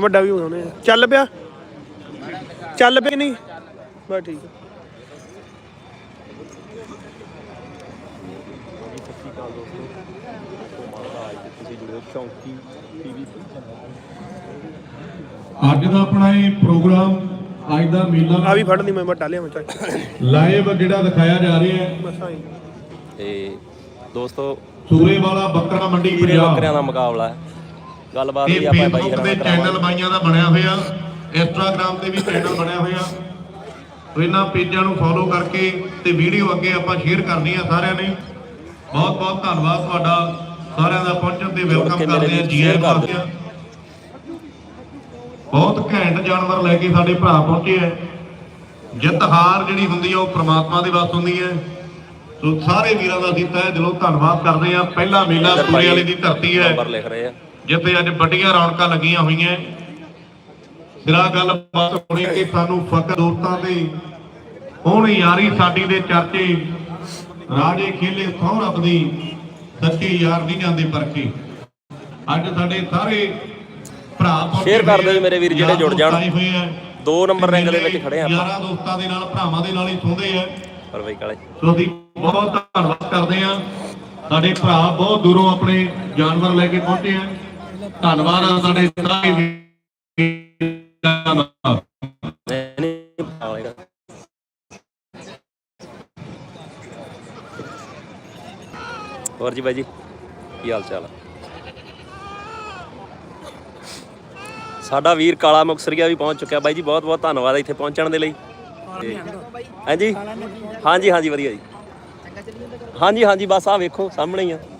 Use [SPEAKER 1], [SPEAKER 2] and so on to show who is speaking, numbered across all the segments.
[SPEAKER 1] ਵੱਡਾ ਵੀ ਹੋਣੇ। ਆ ਚੱਲ ਪਿਆ। ਚੱਲ ਪਿਆ ਕਿ ਨਹੀਂ? ਬਸ ਠੀਕ। ਆ
[SPEAKER 2] ਚੌਂਕੀ ਟੀਵੀ
[SPEAKER 3] ਅੱਜ ਦਾ ਆਪਣਾ ਇਹ ਪ੍ਰੋਗਰਾਮ ਅੱਜ ਦਾ
[SPEAKER 1] ਆ
[SPEAKER 3] ਮੇਲਾ
[SPEAKER 1] ਵੀ ਫੜਨੀ ਮੈਂ ਵੱਡਾ ਲਿਆ ਮੈਂ ਚੱਲ
[SPEAKER 3] ਲਾਈਵ ਜਿਹੜਾ ਦਿਖਾਇਆ ਜਾ ਰਿਹਾ ਹੈ।
[SPEAKER 2] ਤੇ ਦੋਸਤੋ
[SPEAKER 3] ਸੂਰੇ ਵਾਲਾ ਬੱਕਰਾ ਮੰਡੀ ਪੰਜਾਬ।
[SPEAKER 2] ਬੱਕਰਿਆਂ ਦਾ ਮੁਕਾਬਲਾ ਹੈ। ਗੱਲਬਾਤ ਵੀ ਆਪਾਂ ਬਾਈ ਨਾਲ
[SPEAKER 3] ਚੈਨਲ ਬਾਈਆਂ ਦਾ ਬਣਿਆ ਹੋਇਆ ਇੰਸਟਾਗ੍ਰam ਤੇ ਵੀ ਚੈਨਲ ਬਣਿਆ ਹੋਇਆ। ਤੋ ਇਹਨਾਂ ਪੇਜਾਂ ਨੂੰ ਫੋਲੋ ਕਰਕੇ ਤੇ ਵੀਡੀਓ ਅੱਗੇ ਆਪਾਂ ਸ਼ੇਅਰ ਕਰਨੀ ਆ ਸਾਰਿਆਂ ਨੇ। ਬਹੁਤ ਬਹੁਤ ਧੰਨਵਾਦ ਤੁਹਾਡਾ ਸਾਰਿਆਂ ਦਾ ਪਹੁੰਚਣ ਤੇ ਵੈਲਕਮ ਕਰਦੇ ਆ
[SPEAKER 2] ਵੀਰ
[SPEAKER 3] ਜੀ ਆਇਆਂ
[SPEAKER 2] share ਕਰ
[SPEAKER 3] ਕਰਦੇ ਆ ਬਹੁਤ ਘੈਂਟ ਜਾਨਵਰ ਲੈ ਕੇ ਸਾਡੇ ਭਰਾ ਪਹੁੰਚੇ ਆ। ਜਿੱਤ ਹਾਰ ਜਿਹੜੀ ਹੁੰਦੀ ਆ ਉਹ ਪ੍ਰਮਾਤਮਾ ਦੇ ਵੱਸ ਹੁੰਦੀ ਹੈ ਸੋ ਸਾਰੇ ਵੀਰਾਂ ਦਾ ਅਸੀਂ ਤਹਿ ਦਿਲੋਂ ਧੰਨਵਾਦ ਕਰਦੇ ਆ। ਪਹਿਲਾ ਮੇਲਾ ਸੂਰੇ ਵਾਲੇ ਦੀ ਧਰਤੀ ਹੈ।
[SPEAKER 2] ਨੰਬਰ ਲਿਖ ਰਹੇ ਆ।
[SPEAKER 3] ਜਿੱਥੇ ਅੱਜ ਵੱਡੀਆਂ ਰੌਣਕਾਂ ਲੱਗੀਆਂ ਹੋਈਆਂ। ਸਿਰਾ ਗੱਲ ਬਾਤ ਹੋਣੀ ਕਿ ਸਾਨੂੰ ਫਕਰ ਦੋਸਤਾਂ ਤੇ ਹੁਣ ਯਾਰੀ ਸਾਡੀ ਦੇ ਚਰਚੇ ਰਾਜੇ ਖੇਲੇ ਸਹੁੰ ਰੱਬਦੀ ਸੱਚੀ ਯਾਰ ਨਹੀਂ ਜਾਂਦੇ ਪਰਖੇ। ਅੱਜ ਸਾਡੇ ਸਾਰੇ ਭਰਾ
[SPEAKER 2] Share ਕਰ ਦਿਓ
[SPEAKER 3] ਆ,
[SPEAKER 2] ਮੇਰੇ ਵੀਰ ਜਿਹੜੇ ਜੁੜ ਜਾਣ।
[SPEAKER 3] ਆ।
[SPEAKER 2] ਦੋ ਨੰਬਰ ਰੈਂਕ ਦੇ ਵਿੱਚ ਖੜੇ ਆ ਆਪਾਂ।
[SPEAKER 3] ਯਾਰਾਂ ਦੋਸਤਾਂ ਦੇ ਨਾਲ ਭਰਾਵਾਂ ਦੇ ਨਾਲ ਹੀ ਸੁਣਦੇ ਆ।
[SPEAKER 2] ਪਰ ਬਾਈ ਕਾਲੇ।
[SPEAKER 3] ਸੋ ਅਸੀਂ ਬਹੁਤ ਧੰਨਵਾਦ ਕਰਦੇ ਹਾਂ। ਸਾਡੇ ਭਰਾ ਬਹੁਤ ਦੂਰੋਂ ਆਪਣੇ ਜਾਨਵਰ ਲੈ ਕੇ ਪਹੁੰਚੇ ਆ। ਧੰਨਵਾਦ ਆ ਸਾਡੇ ਸਾਰੇ ਵੀਰਾਂ ਦਾ
[SPEAKER 2] ਹੋਰ ਜੀ ਬਾਈ ਜੀ, ਕੀ ਹਾਲ ਚਾਲ ਸਾਡਾ ਵੀਰ ਕਾਲਾ ਮੁਕਸਰੀਆ ਵੀ ਪਹੁੰਚ ਚੁੱਕਿਆ। ਬਾਈ ਜੀ, ਬਹੁਤ ਬਹੁਤ ਧੰਨਵਾਦ ਇੱਥੇ ਪਹੁੰਚਣ ਦੇ ਲਈ। ਤੇ- ਹਾਂਜੀ? ਹਾਂਜੀ ਹਾਂਜੀ, ਵਧੀਆ ਜੀ। ਹਾਂਜੀ ਹਾਂਜੀ, ਬਸ ਆ ਵੇਖੋ, ਸਾਹਮਣੇ ਹੀ ਆ ਹੋਰ ਮਹਾਰਾਜ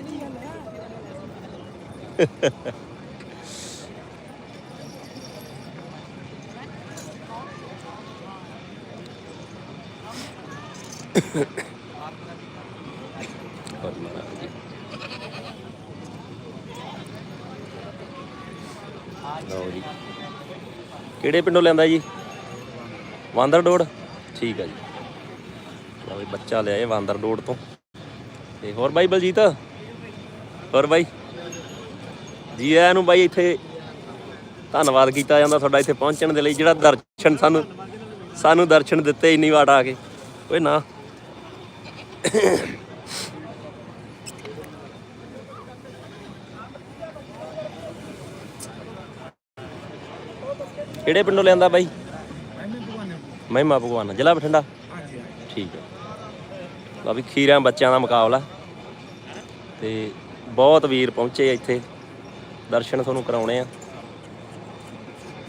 [SPEAKER 2] ਜੀ। ਲਓ ਜੀ। ਕਿਹੜੇ ਪਿੰਡੋਂ ਲੈਂਦਾ ਜੀ? ਵਾਂਦਰ ਡੋੜ ਠੀਕ ਆ ਜੀ। ਲਓ ਵੀ ਬੱਚਾ ਲਿਆ ਇਹ ਵਾਂਦਰ ਡੋੜ ਤੋਂ। ਤੇ ਹੋਰ ਬਾਈ ਬਲਜੀਤ? ਹੋਰ ਬਾਈ? ਜੀ ਆਇਆਂ ਨੂੰ ਬਾਈ ਇੱਥੇ ਧੰਨਵਾਦ ਕੀਤਾ ਜਾਂਦਾ ਤੁਹਾਡਾ ਇੱਥੇ ਪਹੁੰਚਣ ਦੇ ਲਈ, ਜਿਹੜਾ ਦਰਸ਼ਨ ਸਾਨੂੰ ਸਾਨੂੰ ਦਰਸ਼ਨ ਦਿੱਤੇ ਇੰਨੀ ਵਾਰ ਆ ਕੇ। ਓਏ ਨਾ। ਕਿਹੜੇ ਪਿੰਡੋਂ ਲਿਆਂਦਾ ਬਾਈ? ਮਹਿਮਾ ਭਗਵਾਨ ਜ਼ਿਲ੍ਹਾ ਬਠਿੰਡਾ? ਠੀਕ ਹੈ। ਲਓ ਵੀ ਖੀਰਿਆਂ ਬੱਚਿਆਂ ਦਾ ਮੁਕਾਬਲਾ। ਤੇ ਬਹੁਤ ਵੀਰ ਪਹੁੰਚੇ ਇੱਥੇ। ਦਰਸ਼ਨ ਤੁਹਾਨੂੰ ਕਰਾਉਣੇ ਆ।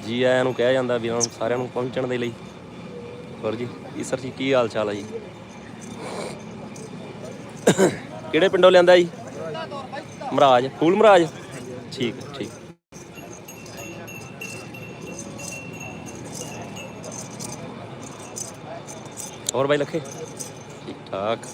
[SPEAKER 2] ਜੀ ਆਇਆਂ ਨੂੰ ਕਿਹਾ ਜਾਂਦਾ ਵੀਰਾਂ ਨੂੰ ਸਾਰਿਆਂ ਨੂੰ ਪਹੁੰਚਣ ਦੇ ਲਈ। ਹੋਰ ਜੀ ਜੀ ਸਰ ਜੀ, ਕੀ ਹਾਲ ਚਾਲ ਹੈ ਜੀ? ਕਿਹੜੇ ਪਿੰਡੋਂ ਲਿਆਂਦਾ ਜੀ? ਮਹਾਰਾਜ, ਫੂਲ ਮਹਾਰਾਜ? ਠੀਕ ਠੀਕ। ਹੋਰ ਬਾਈ ਲੱਖੇ? ਠੀਕ, ਠਾਕ।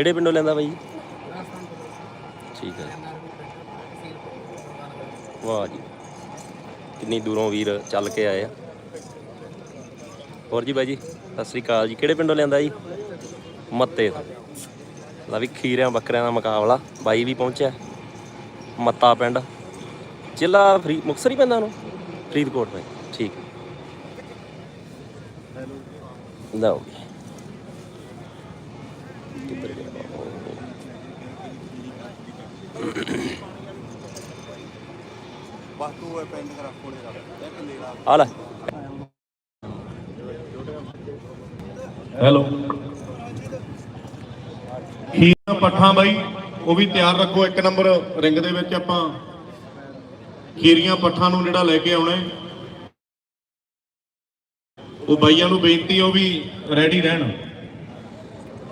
[SPEAKER 2] ਕਿਹੜੇ ਪਿੰਡੋਂ ਲੈਂਦਾ ਬਾਈ? ਠੀਕ ਹੈ। ਵਾਹ ਜੀ। ਕਿੰਨੀ ਦੂਰੋਂ ਵੀਰ ਚੱਲ ਕੇ ਆਏ ਆ। ਹੋਰ ਜੀ ਬਾਈ ਜੀ, ਸਤਿ ਸ੍ਰੀ ਅਕਾਲ ਜੀ। ਕਿਹੜੇ ਪਿੰਡੋਂ ਲੈਂਦਾ ਜੀ? ਮੱਤੇ ਤੋਂ। ਲਾ ਵੀ ਖੀਰਿਆਂ ਬੱਕਰਿਆਂ ਦਾ ਮੁਕਾਬਲਾ ਬਾਈ ਵੀ ਪਹੁੰਚਿਆ। ਮੱਤਾ ਪਿੰਡ। ਜ਼ਿਲ੍ਹਾ ਫਰੀ, ਮੁਕਤਸਰ ਹੀ ਪੈਂਦਾ ਉਹਨੂੰ? ਫਰੀਦਕੋਟ ਭਾਈ ਠੀਕ ਲਓ ਜੀ ਕਿੱਧਰ ਗਿਆ ਉਹ?
[SPEAKER 4] ਬਸ ਤੂੰ ਇਹ ਪੈਨ ਕਰ ਕੋਲੇ ਰੱਖ ਇੱਕ ਨੇੜਾ
[SPEAKER 2] ਆ ਲੈ।
[SPEAKER 3] ਹੈਲੋ। ਖੀਰਾ ਪੱਠਾ ਬਾਈ ਉਹ ਵੀ ਤਿਆਰ ਰੱਖੋ ਇੱਕ ਨੰਬਰ ਰਿੰਗ ਦੇ ਵਿੱਚ ਆਪਾਂ। ਖੀਰੀਆਂ ਪੱਠਾਂ ਨੂੰ ਜਿਹੜਾ ਲੈ ਕੇ ਆਉਣਾ ਹੈ। ਉਹ ਬਾਈਆਂ ਨੂੰ ਬੇਨਤੀ ਉਹ ਵੀ ਰੈਡੀ ਰਹਿਣ।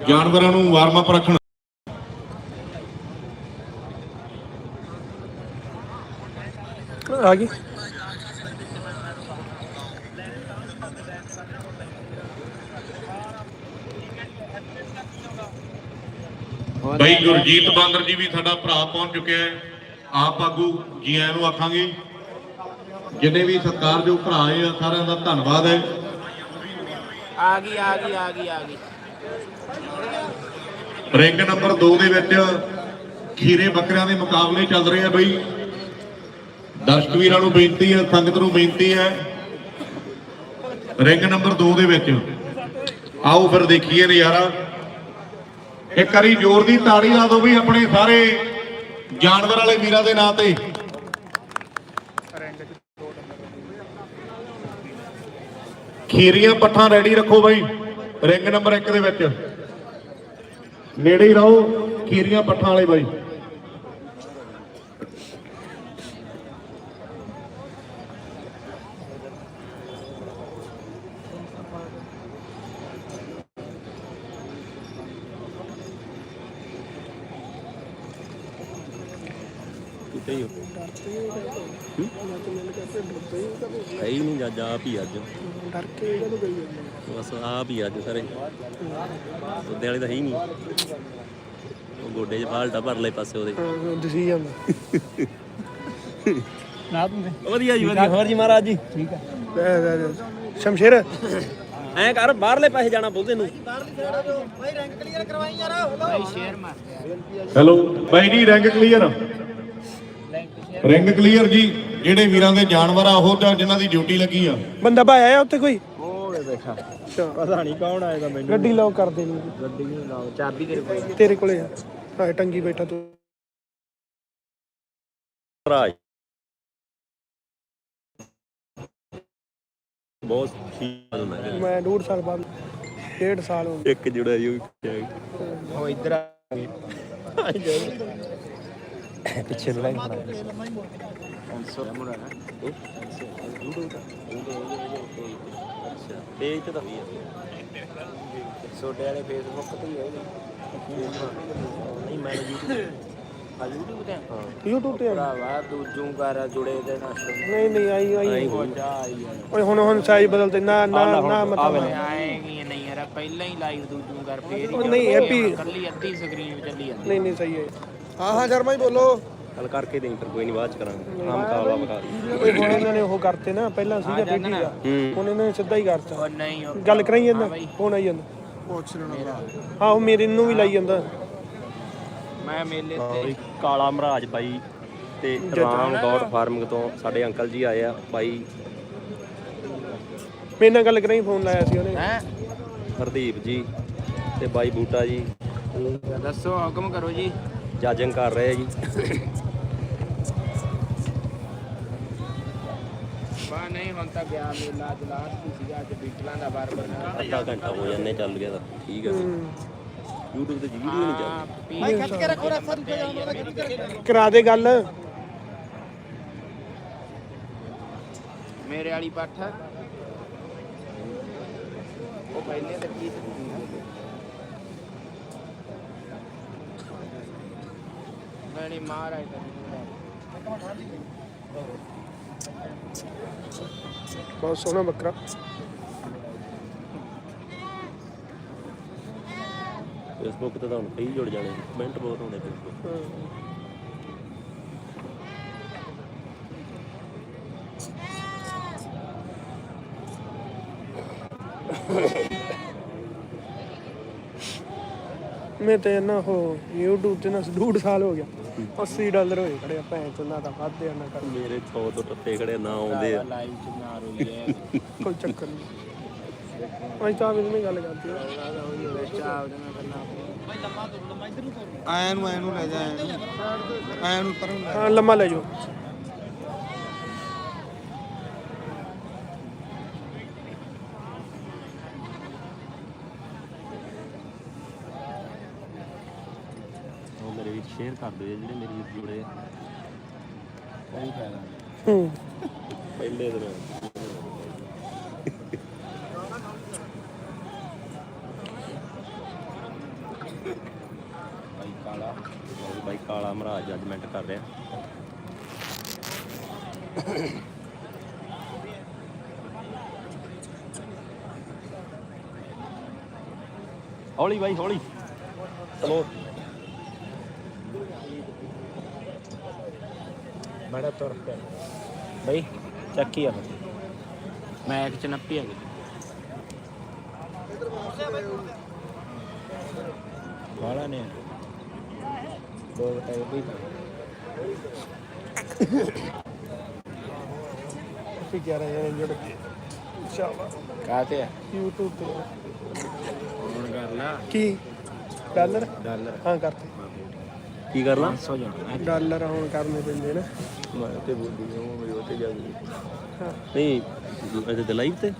[SPEAKER 3] ਜਾਨਵਰਾਂ ਨੂੰ ਵਾਰਮ ਅਪ ਰੱਖਣ।
[SPEAKER 1] ਆ ਗਈ?
[SPEAKER 3] ਭਾਈ ਗੁਰਜੀਤ ਬਾਂਦਰ ਜੀ ਵੀ ਸਾਡਾ ਭਰਾ ਪਹੁੰਚ ਚੁੱਕਿਆ ਹੈ। ਆਪ ਆਗੂ ਜੀ ਆਇਆਂ ਨੂੰ ਆਖਾਂਗੇ। ਜਿੰਨੇ ਵੀ ਸਤਿਕਾਰਯੋਗ ਭਰਾ ਆਏ ਆ ਸਾਰਿਆਂ ਦਾ ਧੰਨਵਾਦ ਹੈ।
[SPEAKER 5] ਆ ਗਈ ਆ ਗਈ ਆ ਗਈ ਆ ਗਈ।
[SPEAKER 3] ਰਿੰਗ ਨੰਬਰ 2 ਦੇ ਵਿੱਚ ਖੀਰੇ ਬੱਕਰਿਆਂ ਦੇ ਮੁਕਾਬਲੇ ਚੱਲ ਰਹੇ ਆ ਬਈ। ਦਰਸ਼ਕ ਵੀਰਾਂ ਨੂੰ ਬੇਨਤੀ ਹੈ, ਸੰਗਤ ਨੂੰ ਬੇਨਤੀ ਹੈ। ਰਿੰਗ ਨੰਬਰ 2 ਦੇ ਵਿੱਚ। ਆਓ ਫਿਰ ਦੇਖੀਏ ਨਜ਼ਾਰਾ। ਇੱਕ ਵਾਰੀ ਜ਼ੋਰ ਦੀ ਤਾੜੀ ਲਾ ਦਿਓ ਵੀ ਆਪਣੇ ਸਾਰੇ ਜਾਨਵਰ ਵਾਲੇ ਵੀਰਾਂ ਦੇ ਨਾਂ ਤੇ। ਖੀਰੀਆਂ ਪੱਠਾਂ ਰੈਡੀ ਰੱਖੋ ਬਾਈ। ਰਿੰਗ ਨੰਬਰ 1 ਦੇ ਵਿੱਚ। ਨੇੜੇ ਹੀ ਰਹੋ, ਖੀਰੀਆਂ ਪੱਠਾਂ ਵਾਲੇ ਬਾਈ।
[SPEAKER 2] ਨਹੀਂ ਜੱਜ ਆਪ ਹੀ ਅੱਜ।
[SPEAKER 1] ਡਰ ਕੇ ਇਹਨੂੰ ਗਈ
[SPEAKER 2] ਬਸ ਆਪ ਹੀ ਅੱਜ ਸਾਰੇ। ਉਹਦੇ ਵਾਲੇ ਤਾਂ ਹੈ ਹੀ ਨਹੀਂ। ਉਹ ਗੋਡੇ 'ਚ ਬਾਲਟਾ ਭਰ ਲੈ ਪਾਸੇ ਉਹਦੇ।
[SPEAKER 1] ਹਾਂ ਦਿਸੀ ਜਾਂਦਾ।
[SPEAKER 2] ਵਧੀਆ ਜੀ ਵਧੀਆ। ਹੋਰ ਜੀ ਮਹਾਰਾਜ ਜੀ? ਠੀਕ ਹੈ
[SPEAKER 1] ਲੈ, ਲੈ, ਲੈ। ਸ਼ਮਸ਼ੇਰ।
[SPEAKER 2] ਐਂ ਕਰ ਬਾਹਰਲੇ ਪਾਸੇ ਜਾਣਾ ਬੋਲਦੇ ਨੂੰ।
[SPEAKER 5] ਭਾਈ ਸ਼ੇਰ ਮਾਰ।
[SPEAKER 3] ਹੈਲੋ ਬਾਈ ਜੀ ਰਿੰਗ ਕਲੀਅਰ। ਰਿੰਗ ਕਲੀਅਰ ਜੀ। ਜਿਹੜੇ ਵੀਰਾਂ ਦੇ ਜਾਨਵਰ ਆ ਉਹ ਜਾਂ ਜਿਨ੍ਹਾਂ ਦੀ ਡਿਊਟੀ ਲੱਗੀ ਆ।
[SPEAKER 1] ਬੰਦਾ ਭਾਇਆ ਆ ਉੱਥੇ ਕੋਈ?
[SPEAKER 5] ਬੈਠਾ
[SPEAKER 1] ਅੱਛਾ
[SPEAKER 5] ਪਤਾ ਨਹੀਂ ਕੌਣ ਆਏਗਾ ਮੈਨੂੰ।
[SPEAKER 1] ਗੱਡੀ ਲੌਕ ਕਰ ਦੇਣੀ।
[SPEAKER 5] ਗੱਡੀ ਨੂੰ ਲਾਓ ਚਾਬੀ ਤੇਰੇ ਕੋਲ
[SPEAKER 1] ਤੇਰੇ ਕੋਲੇ ਆ। ਹਾਂ ਟੰਗੀ ਬੈਠਾ ਤੂੰ।
[SPEAKER 2] ਮਹਾਰਾਜ ਬਹੁਤ ਠੀਕ
[SPEAKER 1] ਮੈਂ। ਡੂਢ ਸਾਲ ਬਾਅਦ ਡੇਢ ਸਾਲ ਹੋ ਗਏ।
[SPEAKER 2] ਇੱਕ ਜੁੜਾ ਜੀ
[SPEAKER 5] ਉਹ ਇੱਧਰ ਆ ਪਿੱਛੇ ਲੜਾਈ
[SPEAKER 2] ਪੇਜ ਤੇ ਤਾਂ ਵੀ ਹੈ
[SPEAKER 5] ਛੋਟੇ ਵਾਲੇ ਫੇਸਬੁੱਕ ਤੇ ਹੀ ਹੈ
[SPEAKER 2] ਨਹੀਂ ਮੈਂ YouTube
[SPEAKER 5] ਆ YouTube ਤੇ ਹਾਂ
[SPEAKER 1] YouTube ਤੇ
[SPEAKER 5] ਭਰਾਵਾ ਦੂਜੂ ਕਰ ਜੁੜੇ ਦੇ ਨਾਲ
[SPEAKER 1] ਨਹੀਂ ਨਹੀਂ ਆਈ ਆਈ ਓਏ ਹੁਣ ਹੁਣ ਸਾਈਜ਼ ਬਦਲਦੇ ਨਾ ਨਾ ਨਾ ਮਤਲਬ
[SPEAKER 5] ਆਏਗੀ ਨਹੀਂ ਯਾਰ ਪਹਿਲਾਂ ਹੀ ਲਾਈਵ ਦੂਜੂ ਕਰ ਫੇਰ
[SPEAKER 1] ਨਹੀਂ, ਵੀ-
[SPEAKER 5] ਕੱਲੀ ਅੱਧੀ ਸਕਰੀਨ ਚੱਲੀ ਜਾਂਦੀ
[SPEAKER 1] ਨਹੀਂ ਨਹੀਂ ਸਹੀ ਹੈ। ਹਾਂ ਹਾਂ ਸ਼ਰਮਾ ਜੀ ਬੋਲੋ।
[SPEAKER 2] ਕੱਲ ਕਰਕੇ ਦੇਈ ਫਿਰ ਕੋਈ ਨਹੀਂ ਬਾਅਦ ਚ ਕਰਾਂਗੇ। ਆਮ ਕਾਲਾ ਬਕਾ
[SPEAKER 1] ਓਏ ਹੁਣ ਇਹਨਾਂ ਨੇ ਉਹ ਕਰਤੇ ਨਾ ਪਹਿਲਾਂ ਸੀਗਾ ਬੀਬੀ ਦਾ। ਹੁਣ ਇਹਨਾਂ ਨੇ ਸਿੱਧਾ ਹੀ ਕਰਤਾ।
[SPEAKER 5] ਉਹ ਨਹੀਂ
[SPEAKER 1] ਗੱਲ ਕਰਾਈ ਜਾਂਦਾ? ਫੋਨ ਆਈ ਜਾਂਦਾ? ਹਾਂ ਉਹ ਮੇਰੇ ਨੂੰ ਵੀ ਲਾਈ ਜਾਂਦਾ।
[SPEAKER 5] ਮੈਂ ਮੇਲੇ ਤੇ
[SPEAKER 2] ਕਾਲਾ ਮਹਾਰਾਜ ਬਾਈ ਤੇ ਰਾਮ ਗੌਡ ਫਾਰਮਿੰਗ ਤੋਂ ਸਾਡੇ ਅੰਕਲ ਜੀ ਆਏ ਆ ਬਾਈ।
[SPEAKER 1] ਮੇਰੇ ਨਾਲ ਗੱਲ ਕਰਾਈ ਫੋਨ ਲਾਇਆ ਸੀ ਉਹਨੇ।
[SPEAKER 5] ਹੈ?
[SPEAKER 2] ਹਰਦੀਪ ਜੀ ਤੇ ਬਾਈ ਬੂਟਾ ਜੀ।
[SPEAKER 5] ਦੱਸੋ ਹੁਕਮ ਕਰੋ ਜੀ।
[SPEAKER 2] ਜਾਜਿੰਗ ਕਰ ਰਹੇ ਆ ਜੀ।
[SPEAKER 5] ਬਾ ਨਹੀਂ ਹੁਣ ਤਾਂ ਗਿਆ ਮੇਲਾ ਅੱਜ ਲਾਸਟ ਹੀ ਸੀਗਾ ਅੱਜ ਬੀਟਲਾਂ ਦਾ ਬਾਰ ਬਾਰ
[SPEAKER 2] ਅੱਧਾ ਘੰਟਾ ਹੋ ਜਾਂਦੇ ਚੱਲ ਗਿਆ ਤਾਂ ਠੀਕ ਹੈ। YouTube ਤੇ ਵੀਡੀਓ ਨਹੀਂ ਚੱਲਦੀ।
[SPEAKER 5] ਭਾਈ ਖੱਟ ਕੇ ਰੱਖੋ ਰਸਾ ਦੂਜਾ ਜਾਉਂਦਾ
[SPEAKER 1] ਕਰਾ ਦੇ ਗੱਲ।
[SPEAKER 5] ਮੇਰੇ ਵਾਲੀ ਪੱਠ। ਉਹ ਪਹਿਲੇ ਤੇ ਕੀ ਸੀ? ਮੈਂ ਨਹੀਂ ਮਾਰ ਆਇਆ
[SPEAKER 1] ਬਹੁਤ ਸੋਹਣਾ ਬੱਕਰਾ
[SPEAKER 2] ਫੇਸਬੁੱਕ ਤੇ ਤਾਂ ਹੁਣ ਕਈ ਜੁੜ ਜਾਣੇ ਕਮੈਂਟ ਬਹੁਤ ਆਉਂਦੇ ਫੇਸਬੁੱਕ
[SPEAKER 1] ਹਾਂ। ਮੈਂ ਤੇ ਨਾ ਉਹ YouTube ਤੇ ਨਾ ਡੂਢ ਸਾਲ ਹੋ ਗਿਆ 80 ਡਾਲਰ ਹੋਏ ਖੜੇ ਆ ਭੈਣ ਤੋਂ ਨਾ ਤਾਂ ਆ ਨਾ ਕਰ
[SPEAKER 2] ਮੇਰੇ 100 ਤੋਂ ਟੱਪੇ ਖੜੇ ਨਾ ਆਉਂਦੇ ਆ।
[SPEAKER 5] ਲਾਈਵ ਚ ਨਾ ਰੋਈ ਹੈ
[SPEAKER 1] ਕੋਈ ਚੱਕਰ ਨਹੀਂ। ਅੱਜ ਤਾਂ ਵੀ ਨਹੀਂ ਗੱਲ ਕਰਦੀ
[SPEAKER 4] ਆਇਆਂ ਨੂੰ ਆਇਆਂ ਨੂੰ ਲੈ ਜਾ ਆਇਆਂ ਨੂੰ। ਆਇਆਂ ਨੂੰ ਪਰਾਂ
[SPEAKER 1] ਹਾਂ ਲੰਮਾ ਲੈ ਜਾਓ
[SPEAKER 2] ਉਹ ਮੇਰੇ ਵੀਰ ਸ਼ੇਅਰ ਕਰ ਦਿਓ ਜਿਹੜੇ ਮੇਰੇ ਵੀਰ ਜੁੜੇ ਆ।
[SPEAKER 5] ਕੋਈ ਫਾਇਦਾ
[SPEAKER 1] ਹੂੰ।
[SPEAKER 2] ਪਹਿਲੇ ਦਿਨ।
[SPEAKER 5] ਭਾਈ ਕਾਲਾ।
[SPEAKER 2] ਉਹ ਬਾਈ ਕਾਲਾ ਮਹਾਰਾਜ ਜੱਜਮੈਂਟ ਕਰ ਰਿਹਾ। ਹੌਲੀ ਬਾਈ ਹੌਲੀ। ਚਲੋ।
[SPEAKER 5] ਬੜਾ ਤੁਰ ਪਿਆ। ਬਈ ਚੱਕੀ ਆ ਮੈਂ ਇੱਕ ਚ ਨੱਪੀ ਆ ਗਈ। ਬਾਲਾ ਨੇ ਦੋ ਬਟਾਈ ਵੀ
[SPEAKER 1] ਅਸੀਂ ਕਹਿ ਰਹੇ ਹਾਂ ਜਿਹੜੇ ਇਨਸ਼ਾਅੱਲਾ।
[SPEAKER 5] ਕਾਤੇ ਆ?
[SPEAKER 1] YouTube ਤੇ।
[SPEAKER 5] ਹੁਣ ਕਰ ਲਾ।
[SPEAKER 1] ਕੀ? ਡਾਲਰ?
[SPEAKER 5] ਡਾਲਰ।
[SPEAKER 1] ਹਾਂ ਕਰਤੇ
[SPEAKER 2] ਕੀ ਕਰਨਾ
[SPEAKER 5] 500 ਜਾਣਾ।
[SPEAKER 1] ਡਾਲਰ ਹੁਣ ਕਰਨੇ ਪੈਂਦੇ ਨੇ।
[SPEAKER 2] ਮੈਂ ਤੇ ਬੋਲੀ ਉਹ ਮੇਰੀ ਉੱਤੇ ਜਾ ਗਈ ਨਹੀਂ ਇਹਦੇ ਤੇ ਲਾਈਵ ਤੇ?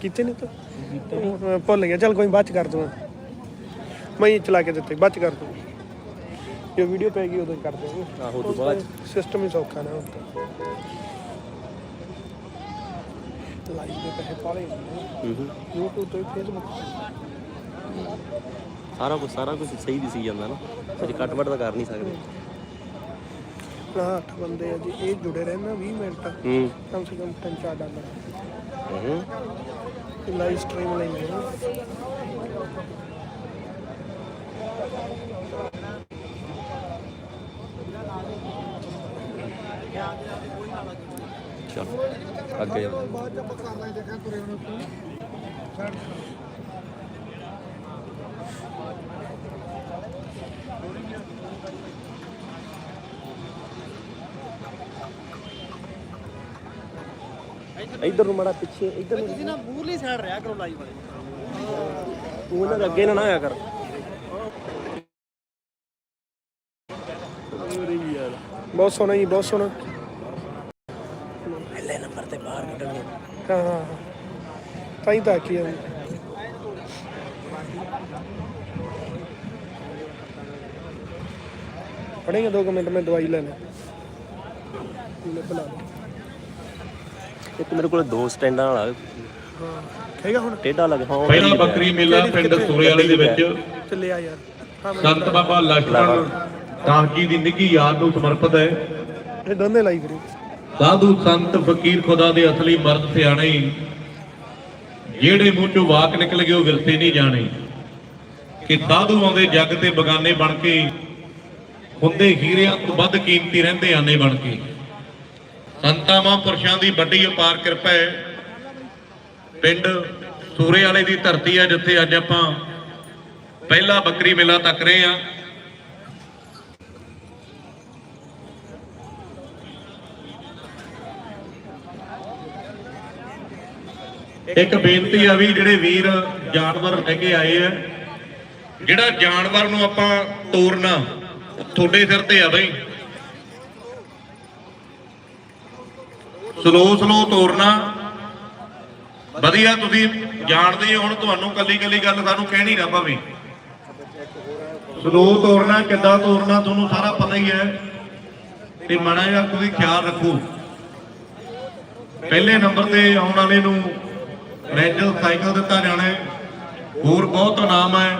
[SPEAKER 1] ਕੀਤੇ ਨਹੀਂ ਤੂੰ? ਮੈਂ ਭੁੱਲ ਗਿਆ। ਚੱਲ ਕੋਈ ਬਾਅਦ ਚ ਕਰ ਦੂੰਗਾ ਮੈਂ ਹੀ ਚਲਾ ਕੇ ਦਿੱਤੇ ਬਾਅਦ ਚ ਕਰ ਦੂੰ ਜੋ ਵੀਡੀਓ ਪੈ ਗਈ ਉਦੋਂ ਹੀ ਕਰ ਦੇਵਾਂਗੇ
[SPEAKER 2] ਆਹੋ, ਉਦੋਂ ਬਾਅਦ
[SPEAKER 1] ਸਿਸਟਮ ਹੀ ਸੌਖਾ ਨਾ ਹੁਣ ਲਾਈਵ ਦੇ ਪੈਸੇ ਪਾਲੇ
[SPEAKER 2] ਹੂੰ ਹੂੰ
[SPEAKER 1] YouTube ਤੇ Facebook
[SPEAKER 2] ਸਾਰਾ ਕੁਝ ਸਾਰਾ ਕੁਝ ਸਹੀ ਦਿਸੀ ਜਾਂਦਾ ਨਾ। ਅਜੇ ਕੱਟ ਵੱਟ ਤਾਂ ਕਰ ਨਹੀਂ ਸਕਦੇ।
[SPEAKER 1] ਨਾ ਅੱਠ ਬੰਦੇ ਆ ਜੀ ਇਹ ਜੁੜੇ ਰਹਿਣ ਨਾ 20 ਮਿੰਟ।
[SPEAKER 2] ਹੂੰ।
[SPEAKER 1] ਕਮ ਸੇ ਕਮ 3-4 ਡਾਲਰ।
[SPEAKER 2] ਹੂੰ।
[SPEAKER 1] ਲਾਈਵ ਸਟ੍ਰੀਮ ਲੈਂਦੇ ਨਾ
[SPEAKER 2] ਚਲ ਅੱਗੇ। ਜਾ ਇਧਰ ਨੂੰ ਮੜਾ ਪਿੱਛੇ ਇਧਰ ਨੂੰ ਤੁਸੀਂ ਨਾ ਮੂਰਲੀ ਸਾਈਡ ਰਿਆ ਕਰੋ ਲਾਈਵ ਵਾਲੇ ਤੂੰ ਇਹਨਾਂ ਦੇ ਅੱਗੇ ਨਾ ਨਾ ਆਇਆ ਕਰ
[SPEAKER 1] ਬਹੁਤ ਸੋਹਣਾ ਜੀ ਬਹੁਤ ਸੋਹਣਾ
[SPEAKER 2] ਪਹਿਲੇ ਨੰਬਰ ਤੇ ਬਾਹਰ ਕੱਢਣਗੇ
[SPEAKER 1] ਹਾਂ ਹਾਂ ਹਾਂ। ਤਾਂ ਹੀ ਤਾਂ ਕੀ ਆ पड़ेंगे दो मिनट में दवाई लेने ले बुला लो
[SPEAKER 2] ਇੱਕ ਮੇਰੇ ਕੋਲ ਦੋ ਸਟੈਂਡਾਂ ਵਾਲਾ
[SPEAKER 1] ਹੈਗਾ ਹੁਣ।
[SPEAKER 2] ਟੇਢਾ ਲੱਗ ਹਾਂ।
[SPEAKER 3] ਪਹਿਲਾ ਬੱਕਰੀ ਮੇਲਾ ਪਿੰਡ ਸੂਰੇ ਵਾਲੇ ਦੇ ਵਿੱਚ।
[SPEAKER 1] ਚੱਲਿਆ ਯਾਰ।
[SPEAKER 3] ਸੰਤ ਬਾਬਾ ਲਖਮਣ ਕਾਂਕੀ ਦੀ ਨਿੱਗੀ ਯਾਦ ਨੂੰ ਸਮਰਪਿਤ ਹੈ।
[SPEAKER 1] ਇਹ ਦੋਨੇ ਲਾਈ ਵੀਰੇ।
[SPEAKER 3] ਸਾਧੂ ਸੰਤ ਫਕੀਰ ਖੁਦਾ ਦੇ ਅਸਲੀ ਮਰਦ ਸਿਆਣੇ। ਜਿਹੜੇ ਮੂੰਹ ਚੋਂ ਵਾਕ ਨਿਕਲ ਗਏ ਵਿਰਸੇ ਨਹੀਂ ਜਾਣੇ। ਕਿ ਸਾਧੂ ਆਉਂਦੇ ਜਗ ਤੇ ਬਗਾਨੇ ਬਣ ਕੇ ਹੁੰਦੇ ਹੀਰਿਆਂ ਤੋਂ ਵੱਧ ਕੀਮਤੀ ਰਹਿੰਦੇ ਆਨੇ ਬਣ ਕੇ। ਸੰਤਾਂ ਮਹਾਂਪੁਰਸ਼ਾਂ ਦੀ ਵੱਡੀ ਅਪਾਰ ਕਿਰਪਾ ਹੈ। ਪਿੰਡ ਸੂਰੇ ਵਾਲੇ ਦੀ ਧਰਤੀ ਹੈ, ਜਿੱਥੇ ਅੱਜ ਆਪਾਂ ਪਹਿਲਾ ਬੱਕਰੀ ਮੇਲਾ ਤੱਕ ਰਹੇ ਹਾਂ। ਇੱਕ ਬੇਨਤੀ ਆ ਵੀ ਜਿਹੜੇ ਵੀਰ ਜਾਨਵਰ ਲੈ ਕੇ ਆਏ ਆ, ਜਿਹੜਾ ਜਾਨਵਰ ਨੂੰ ਆਪਾਂ ਤੋਰਨਾ ਤੁਹਾਡੇ ਸਿਰ ਤੇ ਆ ਬਈ। ਸਲੋ ਸਲੋ ਤੋਰਨਾ। ਵਧੀਆ ਤੁਸੀਂ ਜਾਣਦੇ ਹੋ ਹੁਣ, ਤੁਹਾਨੂੰ ਕੱਲੀ ਕੱਲੀ ਗੱਲ ਸਾਨੂੰ ਕਹਿਣੀ ਨਾ ਪਵੇ ਸਲੋ ਤੋਰਨਾ, ਕਿੱਦਾਂ ਤੋਰਨਾ, ਤੁਹਾਨੂੰ ਸਾਰਾ ਪਤਾ ਹੀ ਹੈ। ਤੇ ਮਾੜਾ ਜਿਹਾ ਤੁਸੀਂ ਖਿਆਲ ਰੱਖੋ। ਪਹਿਲੇ ਨੰਬਰ ਤੇ ਆਉਣ ਵਾਲੇ ਨੂੰ ਰੈਂਜਲ ਸਾਈਕਲ ਦਿੱਤਾ ਜਾਣਾ ਹੈ। ਹੋਰ ਬਹੁਤ ਇਨਾਮ ਹੈ।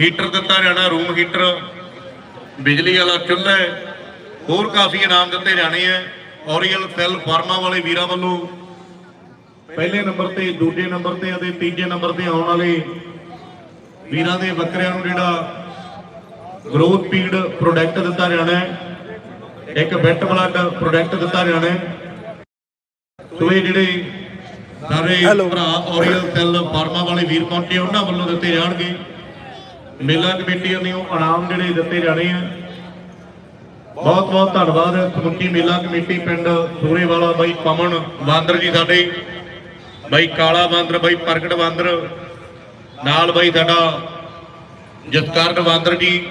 [SPEAKER 3] ਹੀਟਰ ਦਿੱਤਾ ਜਾਣਾ, ਰੂਮ ਹੀਟਰ। ਬਿਜਲੀ ਵਾਲਾ ਚੁੱਲ੍ਹਾ ਹੈ। ਹੋਰ ਕਾਫੀ ਇਨਾਮ ਦਿੱਤੇ ਜਾਣੇ ਹੈ ਔਰੀਅਲ ਸੈੱਲ ਫਾਰਮਾ ਵਾਲੇ ਵੀਰਾਂ ਵੱਲੋਂ ਪਹਿਲੇ ਨੰਬਰ ਤੇ ਦੂਜੇ ਨੰਬਰ ਤੇ ਅਤੇ ਤੀਜੇ ਨੰਬਰ ਤੇ ਆਉਣ ਵਾਲੇ ਵੀਰਾਂ ਦੇ ਬੱਕਰਿਆਂ ਨੂੰ ਜਿਹੜਾ ਗਰੋਥ ਪੀਡ ਪ੍ਰੋਡਕਟ ਦਿੱਤਾ ਜਾਣਾ ਹੈ। ਇੱਕ ਬੈਟ ਬਲੱਡ ਪ੍ਰੋਡਕਟ ਦਿੱਤਾ ਜਾਣਾ ਹੈ। ਸੋ ਇਹ ਜਿਹੜੇ ਸਾਰੇ. ਭਰਾ ਔਰੀਅਲ ਸੈੱਲ ਫਾਰਮਾ ਵਾਲੇ ਵੀਰ ਪਹੁੰਚੇ ਉਹਨਾਂ ਵੱਲੋਂ ਦਿੱਤੇ ਜਾਣਗੇ। ਮੇਲਾ ਦੇ ਉਹ ਇਨਾਮ ਜਿਹੜੇ ਦਿੱਤੇ ਜਾਣੇ ਆ। ਬਹੁਤ ਬਹੁਤ ਧੰਨਵਾਦ ਸਮੁੱਚੀ ਮੇਲਾ ਕਮੇਟੀ ਪਿੰਡ ਸੂਰੇਵਾਲਾ ਬਾਈ ਪਮਨ ਬਾਂਦਰ ਜੀ ਸਾਡੇ, ਬਾਈ ਕਾਲਾ ਬਾਂਦਰ, ਬਾਈ ਪ੍ਰਗਟ ਬਾਂਦਰ, ਨਾਲ ਬਾਈ ਸਾਡਾ ਜਸਕਰਨ ਬਾਂਦਰ ਜੀ।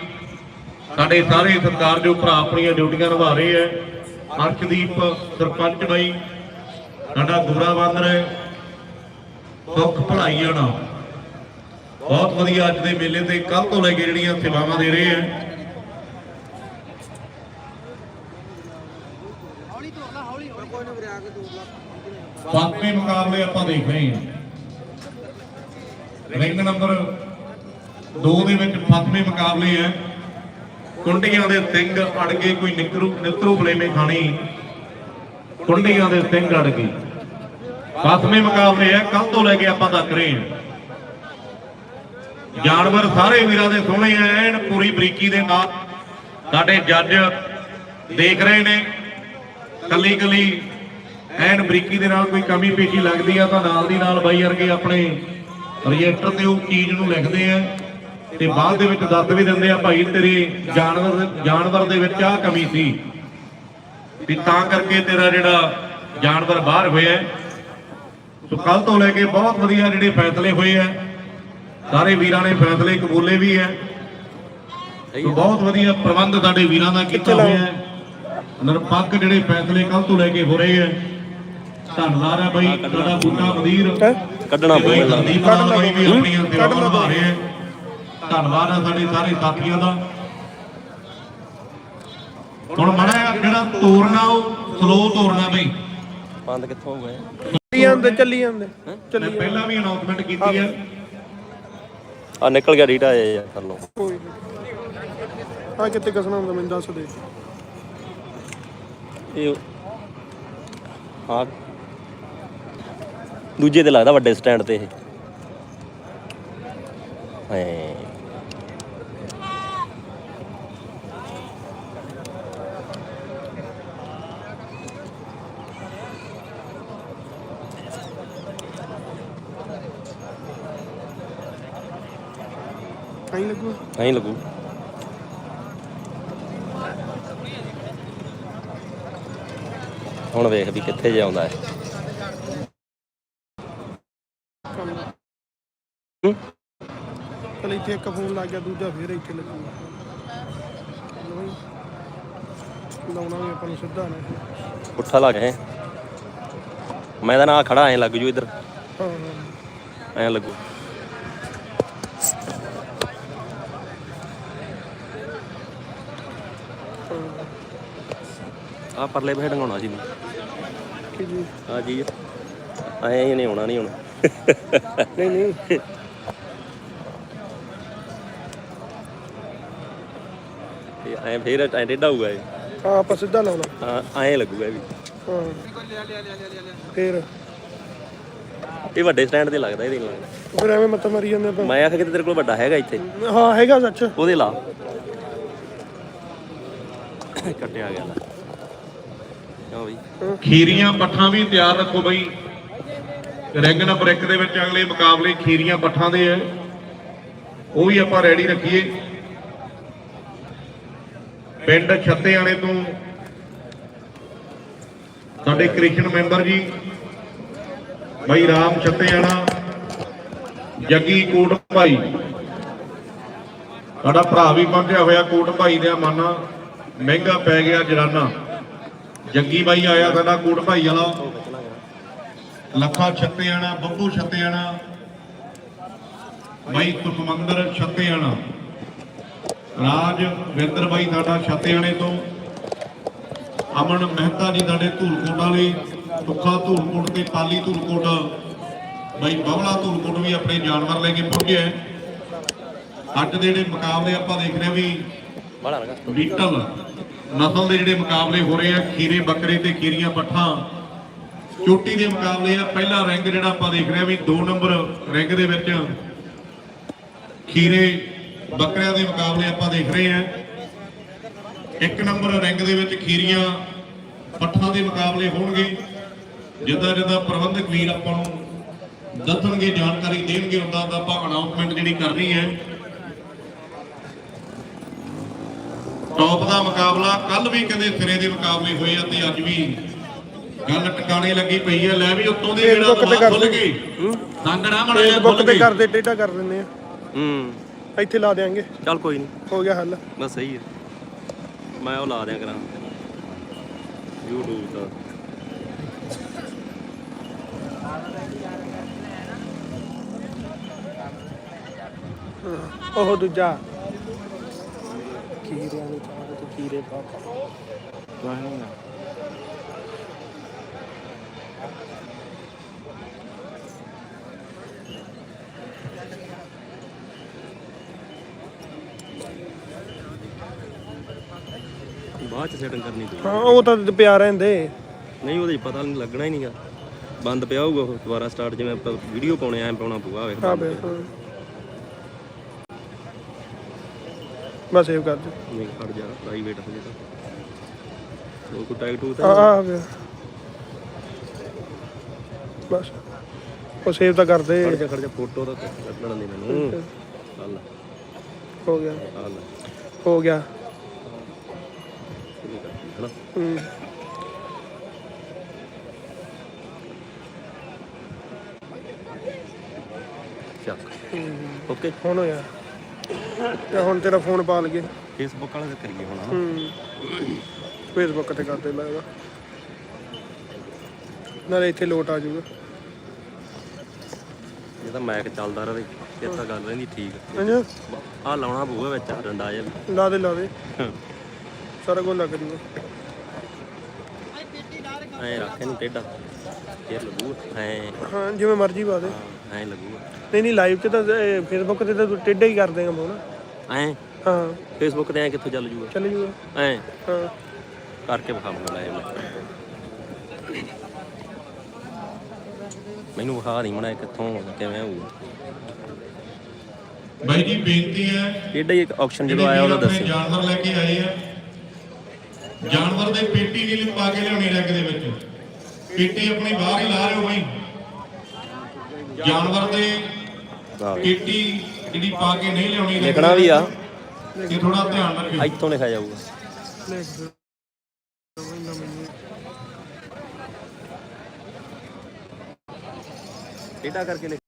[SPEAKER 3] ਸਾਡੇ ਸਾਰੇ ਸਰਕਾਰਯੋਗ ਭਰਾ ਆਪਣੀਆਂ ਡਿਊਟੀਆਂ ਨਿਭਾ ਰਹੇ ਹੈ। ਅਰਸ਼ਦੀਪ ਸਰਪੰਚ ਬਾਈ, ਸਾਡਾ ਗੋਰਾ ਬਾਂਦਰ ਹੈ। ਸੁੱਖ ਭਲਾਈਆਂ ਨਾਲ। ਬਹੁਤ ਵਧੀਆ ਅੱਜ ਦੇ ਮੇਲੇ ਤੇ ਕੱਲ ਤੋਂ ਲੈ ਕੇ ਜਿਹੜੀਆਂ ਸੇਵਾਵਾਂ ਦੇ ਰਹੇ ਹੈ। ਸੱਤਵੇਂ ਮੁਕਾਬਲੇ ਆਪਾਂ ਦੇਖ ਰਹੇ ਹਾਂ। ਰਿੰਗ ਨੰਬਰ 2 ਦੇ ਵਿੱਚ ਸੱਤਵੇਂ ਮੁਕਾਬਲੇ ਹੈ। ਕੁੰਡੀਆਂ ਦੇ ਸਿੰਘ ਅੜ ਗਏ, ਕੋਈ ਨਿਕਰੂ ਨਿਤਰੂ ਬਲੇਮੇ ਖਾਣੀ। ਕੁੰਡੀਆਂ ਦੇ ਸਿੰਘ ਅੜ ਗਏ। ਸੱਤਵੇਂ ਮੁਕਾਬਲੇ ਹੈ ਕੱਲ ਤੋਂ ਲੈ ਕੇ ਆਪਾਂ ਤੱਕ ਰਹੇ ਹਾਂ। ਜਾਨਵਰ ਸਾਰੇ ਵੀਰਾਂ ਦੇ ਸੋਹਣੇ ਆ ਐਨ ਪੂਰੀ ਬਰੀਕੀ ਦੇ ਨਾਲ ਸਾਡੇ ਜੱਜ ਦੇਖ ਰਹੇ ਨੇ। ਕੱਲੀ ਕੱਲੀ ਐਨ ਬਰੀਕੀ ਦੇ ਨਾਲ ਕੋਈ ਕਮੀ ਪੇਸ਼ੀ ਲੱਗਦੀ ਆ ਤਾਂ ਨਾਲ ਦੀ ਨਾਲ ਬਾਈ ਵਰਗੇ ਆਪਣੇ ਰਜਿਸਟਰ ਤੇ ਉਹ ਚੀਜ਼ ਨੂੰ ਲਿਖਦੇ ਆ ਤੇ ਬਾਅਦ ਦੇ ਵਿੱਚ ਦੱਸ ਵੀ ਦਿੰਦੇ ਆ ਭਾਈ ਤੇਰੇ ਜਾਨਵਰ ਜਾਨਵਰ ਦੇ ਵਿੱਚ ਆਹ ਕਮੀ ਸੀ ਵੀ ਤਾਂ ਕਰਕੇ ਤੇਰਾ ਜਿਹੜਾ ਜਾਨਵਰ ਬਾਹਰ ਹੋਇਆ। ਸੋ ਕੱਲ ਤੋਂ ਲੈ ਕੇ ਬਹੁਤ ਵਧੀਆ ਜਿਹੜੇ ਫੈਸਲੇ ਹੋਏ ਆ। ਸਾਰੇ ਵੀਰਾਂ ਨੇ ਫੈਸਲੇ ਕਬੂਲੇ ਵੀ ਹੈ ਸੋ ਬਹੁਤ ਵਧੀਆ ਪ੍ਰਬੰਧ ਸਾਡੇ ਵੀਰਾਂ ਦਾ ਕੀਤਾ ਹੋਇਆ ਹੈ। ਨਿਰਪੱਖ ਜਿਹੜੇ ਫੈਸਲੇ ਕੱਲ ਤੋਂ ਲੈ ਕੇ ਹੋ ਰਹੇ ਆ। ਧੰਨਵਾਦ ਹੈ ਬਾਈ ਤੁਹਾਡਾ ਬੂਟਾ
[SPEAKER 1] ਹੈਂ?
[SPEAKER 2] ਕੱਢਣਾ
[SPEAKER 3] ਤੇ ਬਾਈ
[SPEAKER 2] ਪਊਗਾ।
[SPEAKER 3] ਸੰਦੀਪ ਨਾਲ ਬਾਈ ਵੀ ਆਪਣੀਆਂ ਸੇਵਾਵਾਂ ਨਿਭਾ ਰਹੇ ਆ। ਧੰਨਵਾਦ ਹੈ ਸਾਡੇ ਸਾਰੇ ਸਾਥੀਆਂ ਦਾ। ਹੁਣ ਮੜਾ ਜਿਹੜਾ ਤੋੜਨਾ ਉਹ ਸਲੋ ਤੋੜਨਾ ਬਈ।
[SPEAKER 2] ਬੰਦ ਕਿੱਥੋਂ ਹੋ ਗਏ
[SPEAKER 1] ਚੱਲੀ ਜਾਂਦੇ ਚੱਲੀ ਜਾਂਦੇ
[SPEAKER 3] ਮੈਂ ਪਹਿਲਾਂ ਵੀ ਅਨਾਉਂਸਮੈਂਟ ਕੀਤੀ ਹੈ।
[SPEAKER 2] ਆ। ਨਿਕਲ ਗਿਆ ਰੀਟਾ ਆਇਆ ਯਾਰ ਕਰ ਲਓ।
[SPEAKER 1] ਕੋਈ ਆ ਕਿੱਥੇ ਕਸਣਾ ਹੁੰਦਾ ਮੈਨੂੰ ਦੱਸ ਦੇ।
[SPEAKER 2] ਇਹ ਹਾਂ। ਦੂਜੇ ਤੇ ਲੱਗਦਾ ਵੱਡੇ ਸਟੈਂਡ ਤੇ ਇਹ। ਐ।
[SPEAKER 1] ਲੱਗੂ।
[SPEAKER 2] ਐਂ ਲੱਗੂ। ਹੁਣ ਵੇਖ ਵੀ ਕਿੱਥੇ ਜੇ ਆਉਂਦਾ ਹੈ ਹੂੰ?
[SPEAKER 1] ਇੱਕ ਫੋਨ ਲੱਗ ਗਿਆ ਦੂਜਾ ਫੇਰ ਇੱਥੇ ਲੱਗੂਗਾ ਲਓ ਜੀ। ਲਾਉਣਾ ਵੀ ਆਪਾਂ ਨੂੰ ਸਿੱਧਾ ਨਾ।
[SPEAKER 2] ਪੁੱਠਾ ਲੱਗ ਹੈ ਮੈਂ ਤਾਂ ਨਾ ਖੜਾ ਐ ਲੱਗ ਜੂ ਇੱਧਰ।
[SPEAKER 1] ਹਾਂ ਹਾਂ।
[SPEAKER 2] ਐਂ ਲੱਗੂ। ਆ ਪਰਲੇ ਬਹਿ ਢੰਗਾਉਣਾ ਸੀ
[SPEAKER 1] ਕੀ ਜੀ?
[SPEAKER 2] ਆ ਜੀ। ਐਂ ਨਹੀਂ ਹੋਣਾ ਨਹੀਂ ਹੁਣ
[SPEAKER 1] ਨਹੀਂ ਨਹੀਂ।
[SPEAKER 2] ਇਹ ਐਂ ਫੇਰ ਐਂ ਟੇਢਾ ਹੋਊਗਾ ਇਹ।
[SPEAKER 1] ਹਾਂ ਆਪਾਂ ਸਿੱਧਾ ਲਾਉਣਾ
[SPEAKER 2] ਹਾਂ, ਐਂ ਲੱਗੂਗਾ ਇਹ ਵੀ।
[SPEAKER 1] ਹਾਂ। ਫੇਰ?
[SPEAKER 2] ਇਹ ਵੱਡੇ ਸਟੈਂਡ ਤੇ ਲੱਗਦਾ ਇਹਦੇ ਨਾਲ
[SPEAKER 1] ਫਿਰ ਐਵੇਂ ਮੱਤ ਮਾਰੀ ਜਾਂਦੇ ਆਪਾਂ।
[SPEAKER 2] ਮੈਂ ਆਖਿਆ ਕਿ ਤੇਰੇ ਕੋਲ ਵੱਡਾ ਹੈਗਾ ਇੱਥੇ।
[SPEAKER 1] ਹਾਂ ਹੈਗਾ ਸੱਚ।
[SPEAKER 2] ਉਹਦੇ ਲਾ। ਕੱਟਿਆ ਗਿਆ ਲੈ। ਕਿਉਂ ਬਈ?
[SPEAKER 3] ਖੀਰੀਆਂ ਪੱਠਾਂ ਵੀ ਤਿਆਰ ਰੱਖੋ ਬਈ। ਰਿੰਗ ਨੰਬਰ 1 ਦੇ ਵਿੱਚ ਅਗਲੇ ਮੁਕਾਬਲੇ ਖੀਰੀਆਂ ਪੱਠਾਂ ਦੇ ਹੈ ਉਹ ਵੀ ਆਪਾਂ ਰੈਡੀ ਰੱਖੀਏ। ਪਿੰਡ ਛੱਤੇਆਣੇ ਤੋਂ ਸਾਡੇ ਕ੍ਰਿਸ਼ਨ ਮੈਂਬਰ ਜੀ, ਬਈ ਰਾਮ ਛੱਤੇਆਣਾ ਜੱਗੀ ਕੋਟ ਭਾਈ। ਸਾਡਾ ਭਰਾ ਵੀ ਪਹੁੰਚਿਆ ਹੋਇਆ ਕੋਟ ਭਾਈ ਦਾ ਮਾਨਾ, ਮਹਿੰਗਾ ਪੈ ਗਿਆ ਜਰਾਨਾ। ਜੱਗੀ ਬਾਈ ਆਇਆ ਸਾਡਾ ਕੋਟ ਭਾਈ ਵਾਲਾ। ਲੱਖਾ ਛੱਤੇਆਣਾ ਬੱਬੂ ਛੱਤੇਆਣਾ ਬਾਈ ਸੁਖਮੰਦਰ ਛੱਤੇਆਣਾ ਰਾਜ ਵਿੰਦਰ ਬਾਈ ਸਾਡਾ ਛੱਤੇਆਣੇ ਤੋਂ। ਅਮਨ ਮਹਿਤਾ ਜੀ ਸਾਡੇ ਧੂਲਕੋਟ ਵਾਲੇ। ਤੁੱਖਾ ਧੂਲਕੋਟ ਤੇ ਪਾਲੀ ਧੂਲਕੋਟ। ਬਾਈ ਬਵਲਾ ਧੂਲਕੋਟ ਵੀ ਆਪਣੇ ਜਾਨਵਰ ਲੈ ਕੇ ਪਹੁੰਚਿਆ। ਅੱਜ ਦੇ ਜਿਹੜੇ ਮੁਕਾਬਲੇ ਆਪਾਂ ਦੇਖ ਰਹੇ ਹਾਂ ਵੀ
[SPEAKER 2] ਬੜਾ ਲਗਾ
[SPEAKER 3] ਬੀਟਲ ਨਸਲ ਦੇ ਜਿਹੜੇ ਮੁਕਾਬਲੇ ਹੋ ਰਹੇ ਆ ਖੀਰੇ ਬੱਕਰੇ ਤੇ ਖੀਰੀਆਂ ਪੱਠਾਂ। ਚੋਟੀ ਦੇ ਮੁਕਾਬਲੇ ਆ ਪਹਿਲਾ ਰੈਂਕ ਜਿਹੜਾ ਆਪਾਂ ਦੇਖ ਰਹੇ ਆ ਵੀ 2 ਨੰਬਰ ਰੈਂਕ ਦੇ ਵਿੱਚ ਖੀਰੇ ਬੱਕਰਿਆਂ ਦੇ ਮੁਕਾਬਲੇ ਆਪਾਂ ਦੇਖ ਰਹੇ ਆ ਇੱਕ ਨੰਬਰ ਰੈਂਕ ਦੇ ਵਿੱਚ ਖੀਰੀਆਂ ਪੱਠਾਂ ਦੇ ਮੁਕਾਬਲੇ ਹੋਣਗੇ। ਜਿੱਦਾਂ ਜਿੱਦਾਂ ਪ੍ਰਬੰਧਕ ਵੀਰ ਆਪਾਂ ਨੂੰ ਦੱਸਣਗੇ ਜਾਣਕਾਰੀ ਦੇਣਗੇ ਉਦਾਂ ਦਾ ਆਪਾਂ ਅਨਾਉਂਸਮੈਂਟ ਜਿਹੜੀ ਕਰਨੀ ਹੈ। ਟੌਪ ਦਾ ਮੁਕਾਬਲਾ ਕੱਲ ਵੀ ਕਹਿੰਦੇ ਸਿਰੇ ਦੇ ਮੁਕਾਬਲੇ ਹੋਏ ਆ ਤੇ ਅੱਜ ਵੀ ਗੱਲ ਟਿਕਾਣੇ ਲੱਗੀ ਪਈ ਆ। ਲੈ ਵੀ ਉੱਤੋਂ ਦੀ ਜਿਹੜਾ
[SPEAKER 1] Facebook ਤੇ
[SPEAKER 3] ਖੁੱਲ। ਗਈ ਸੰਗੜਾ ਖੁੱਲ
[SPEAKER 1] ਕਰਦੇ ਟੇਢਾ ਕਰ ਦਿੰਦੇ ਆ।
[SPEAKER 2] ਹੂੰ।
[SPEAKER 1] ਇੱਥੇ ਲਾ ਦੇਾਂਗੇ
[SPEAKER 2] ਚੱਲ ਕੋਈ ਨਹੀਂ।
[SPEAKER 1] ਹੋ ਗਿਆ ਹੱਲ।
[SPEAKER 2] ਬਸ ਸਹੀ ਹੈ। ਮੈਂ ਉਹ ਲਾ ਦਿਆਂ ਕਰਾਂ। YouTube ਦਾ।
[SPEAKER 1] ਉਹ ਦੂਜਾ। ਖੀਰਿਆਂ ਨੂੰ ਚਾਹ ਤੇ ਖੀਰੇ ਪਾਪਾ
[SPEAKER 2] ਬਾਅਦ ਚ ਸੈਟਿੰਗ ਕਰਨੀ ਪਈ
[SPEAKER 1] ਹਾਂ ਉਹ ਤਾਂ ਪਿਆ ਰਹਿੰਦੇ।
[SPEAKER 2] ਨਹੀਂ ਉਹਦੇ 'ਚ ਪਤਾ ਨਹੀਂ ਲੱਗਣਾ ਹੀ ਨਹੀਂਗਾ। ਬੰਦ ਪਿਆ ਹੋਊਗਾ ਉਹ ਦੁਬਾਰਾ ਸਟਾਰਟ ਜਿਵੇਂ ਆਪਾਂ ਵੀਡੀਓ ਪਾਉਣੇ ਐ ਪਾਉਣਾ ਪਊਗਾ ਵੇਖ
[SPEAKER 1] ਆ
[SPEAKER 2] ਬੰਦ
[SPEAKER 1] ਬੇ
[SPEAKER 2] ਪਿਆ।
[SPEAKER 1] ਬਸ ਸੇਵ ਕਰ ਦੇ
[SPEAKER 2] ਨਹੀਂ ਖੜ ਜਾ ਪ੍ਰਾਈਵੇਟ ਹੋ ਜਾਏਗਾ ਹੋਰ ਕੋਈ ਟੈਗ ਟੂ
[SPEAKER 1] ਆ
[SPEAKER 2] ਤਾਂ
[SPEAKER 1] ਆ ਗਿਆ ਬਸ। ਉਹ ਸੇਵ ਤਾਂ ਕਰ ਦੇ
[SPEAKER 2] ਖੜ ਜਾ ਖੜ ਜਾ ਫੋਟੋ ਤਾਂ ਕੱਢਣ ਦੇ ਮੈਨੂੰ। ਚੱਲ
[SPEAKER 1] ਹੋ। ਗਿਆ।
[SPEAKER 2] ਚੱਲ
[SPEAKER 1] ਹੋ ਗਿਆ।
[SPEAKER 2] ਹਨਾ? ਚੱਕ ਓਕੇ
[SPEAKER 1] ਹੁਣ ਹੋਇਆ। ਤੇ ਹੁਣ ਤੇਰਾ ਫੋਨ ਪਾ ਲਗੇ
[SPEAKER 2] ਫੇਸਬੁੱਕ ਵਾਲੇ ਤੇ ਕਰੀਏ ਹੁਣ ਹਨਾ?
[SPEAKER 1] ਹੂੰ। ਫੇਸਬੁੱਕ ਤੇ ਕਰਦੇ ਮੈਂ ਇਹਦਾ। ਨਾਲੇ ਇੱਥੇ ਲੋਟ ਆ ਜਾਊਗਾ।
[SPEAKER 2] ਇਹ ਤਾਂ ਮੈਕ ਚੱਲਦਾ ਰਵੇ ਇਹ ਤਾਂ ਗੱਲ ਰਹਿੰਦੀ ਠੀਕ।
[SPEAKER 1] ਹਾਂਜੀ।
[SPEAKER 2] ਆ ਲਾਉਣਾ ਪਊਗਾ ਵਿੱਚ ਡੰਡਾ ਜਿਹਾ।
[SPEAKER 1] ਲਾ ਦੇ ਲਾ ਦੇ। ਸਾਰਾ ਕੁਝ ਲੱਗ ਜੂਗਾ।
[SPEAKER 2] ਐਂ ਰੱਖ ਇਹਨੂੰ ਟੇਢਾ। ਫੇਰ ਲੱਗੂਗਾ ਐਂ।
[SPEAKER 1] ਹਾਂ ਜਿਵੇਂ ਮਰਜ਼ੀ ਪਾ ਦੇ।
[SPEAKER 2] ਐਂ ਲੱਗੂਗਾ
[SPEAKER 1] ਨਹੀਂ ਨਹੀਂ ਲਾਈਵ 'ਚ ਤਾਂ ਫੇਸਬੁੱਕ ਤੇ ਤਾਂ ਤੂੰ ਟੇਢਾ ਹੀ ਕਰ ਦੇਗਾ ਫੋਨ।
[SPEAKER 2] ਐਂ?
[SPEAKER 1] ਹਾਂ।
[SPEAKER 2] ਫੇਸਬੁੱਕ ਤੇ ਐਂ ਕਿੱਥੋਂ ਚੱਲ ਜੂਗਾ?
[SPEAKER 1] ਚੱਲ ਜੂਗਾ।
[SPEAKER 2] ਐਂ।
[SPEAKER 1] ਹਾਂ।
[SPEAKER 2] ਕਰਕੇ ਵਿਖਾਉਂਗਾ ਲਾਈਵ ਮੈਨੂੰ ਵਿਖਾ ਨਹੀਂ ਮਣਾ ਕਿੱਥੋਂ ਕਿਵੇਂ ਹੋਊਗਾ
[SPEAKER 3] ਬਾਈ ਜੀ ਬੇਨਤੀ ਹੈ।
[SPEAKER 2] ਟੇਢਾ ਹੀ ਇੱਕ ਆਪਸ਼ਨ ਜਦੋਂ ਆਇਆ ਉਹਦਾ ਦੱਸਿਓ
[SPEAKER 3] ਜਾਨਵਰ ਲੈ ਕੇ ਆਏ ਆ। ਜਾਨਵਰ ਦੇ ਪੇਟੀ ਨਹੀਂ ਲਿਪਾ ਕੇ ਲਿਆਉਣੀ ਰੈਕ ਦੇ ਵਿੱਚ। ਪੇਟੀ ਆਪਣੀ ਬਾਹਰ ਹੀ ਲਾ ਰਹੇ ਹੋ ਬਾਈ। ਜਾਨਵਰ ਦੇ ਪੇਟੀ ਜਿਹੜੀ ਪਾ ਕੇ ਨਹੀਂ ਲਿਆਉਣੀ
[SPEAKER 2] ਲਿਖਣਾ ਵੀ ਆ।
[SPEAKER 3] ਇਹ ਥੋੜਾ ਧਿਆਨ ਰੱਖਿਓ।
[SPEAKER 2] ਇੱਥੋਂ ਲਿਖਿਆ ਜਾਊਗਾ। ਟੇਢਾ ਕਰਕੇ ਲਿਖ